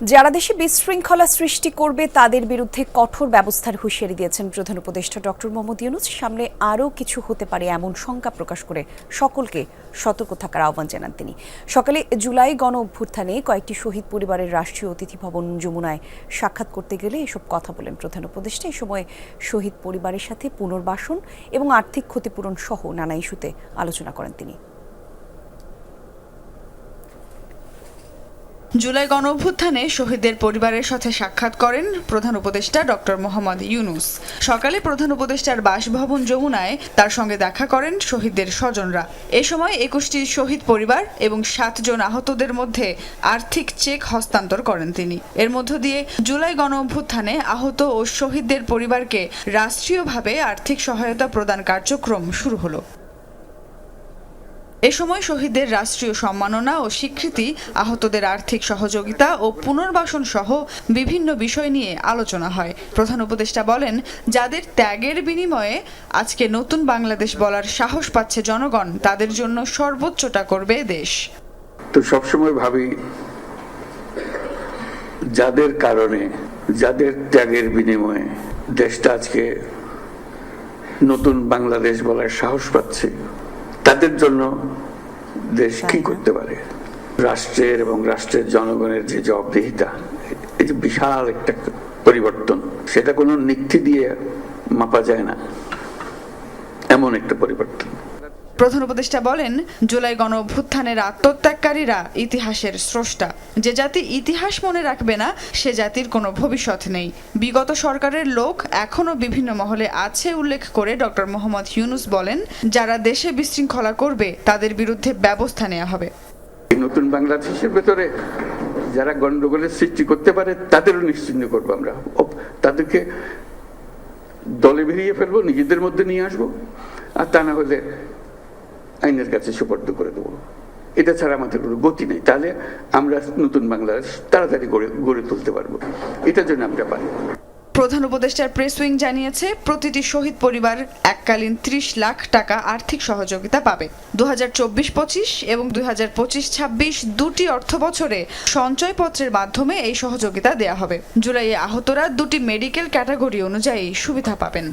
যারা দেশে বিশৃঙ্খলা সৃষ্টি করবে, তাদের বিরুদ্ধে কঠোর ব্যবস্থার হুঁশিয়ারি দিয়েছেন প্রধান উপদেষ্টা ডক্টর মোহাম্মদ ইউনুস। সামনে আরও কিছু হতে পারে এমন শঙ্কা প্রকাশ করে সকলকে সতর্ক থাকার আহ্বান জানান তিনি। সকালে জুলাই গণ অভ্যুত্থানে কয়েকটি শহীদ পরিবারের রাষ্ট্রীয় অতিথি ভবন যমুনায় সাক্ষাৎ করতে গেলে এসব কথা বলেন প্রধান উপদেষ্টা। এই সময় শহীদ পরিবারের সাথে পুনর্বাসন এবং আর্থিক ক্ষতিপূরণ সহ নানা ইস্যুতে আলোচনা করেন তিনি। জুলাই গণ অভ্যুত্থানে শহীদদের পরিবারের সাথে সাক্ষাৎ করেন প্রধান উপদেষ্টা ডক্টর মোহাম্মদ ইউনুস। সকালে প্রধান উপদেষ্টার বাসভবন যমুনায় তার সঙ্গে দেখা করেন শহীদদের স্বজনরা। এ সময় একুশটি শহীদ পরিবার এবং সাতজন আহতদের মধ্যে আর্থিক চেক হস্তান্তর করেন তিনি। এর মধ্য দিয়ে জুলাই গণ অভ্যুত্থানে আহত ও শহীদদের পরিবারকে রাষ্ট্রীয়ভাবে আর্থিক সহায়তা প্রদান কার্যক্রম শুরু হলো। এ সময় শহীদদের রাষ্ট্রীয় সম্মাননা ও স্বীকৃতি, আহতদের আর্থিক সহযোগিতা ও পুনর্বাসন সহ বিভিন্ন বিষয় নিয়ে আলোচনা হয়। প্রধান উপদেষ্টা বলেন, যাদের ত্যাগের বিনিময়ে আজকে নতুন বাংলাদেশ বলার সাহস পাচ্ছে জনগণ, তাদের জন্য সর্বোচ্চটা করবে দেশ। তো সবসময় ভাবি, যাদের কারণে, যাদের ত্যাগের বিনিময়ে দেশটা আজকে নতুন বাংলাদেশ বলার সাহস পাচ্ছে তাদের জন্য দেশ কি করতে পারে? রাষ্ট্রের এবং রাষ্ট্রের জনগণের যে জবাবদিহিতা এই যে বিশাল একটা পরিবর্তন সেটা কোনো নিক্তি দিয়ে মাপা যায় না। এমন একটা পরিবর্তন। প্রধান উপদেষ্টা বলেন, জুলাই গণ অভ্যুত্থানের আত্মত্যাগকারীরা ইতিহাসের স্রষ্টা। যে জাতি ইতিহাস মনে রাখবে না, সে জাতির কোনো ভবিষ্যৎ নেই। বিগত সরকারের লোক এখনও বিভিন্ন মহলে আছে, উল্লেখ করে ডক্টর মোহাম্মদ ইউনুস বলেন, যারা দেশে বিশৃঙ্খলা করবে, তাদের বিরুদ্ধে ব্যবস্থা নেওয়া হবে। নতুন বাংলাদেশের ভেতরে যারা গন্ডগোলের সৃষ্টি করতে পারে, তাদেরও নিশ্চিন্ন করব আমরা। তাদেরকে দলে বেরিয়ে ফেলব, নিজেদের মধ্যে নিয়ে আসব। আর তা না হলে আইনের কাছে সুপর্দ করে দেবো। এটা ছাড়া আমাদের কোনো গতি নেই। তাহলে আমরা নতুন বাংলাদেশ তাড়াতাড়ি গড়ে গড়ে তুলতে পারব। এটার জন্য আমরা পারি। প্রধান উপদেষ্টার প্রেস উইং জানিয়েছে, প্রতিটি শহীদ পরিবার এককালীন ত্রিশ লাখ টাকা আর্থিক সহযোগিতা পাবে। দু হাজার এবং দুই হাজার দুটি অর্থ বছরে সঞ্চয়পত্রের মাধ্যমে এই সহযোগিতা দেয়া হবে। জুলাইয়ে আহতরা দুটি মেডিকেল ক্যাটাগরি অনুযায়ী সুবিধা পাবেন।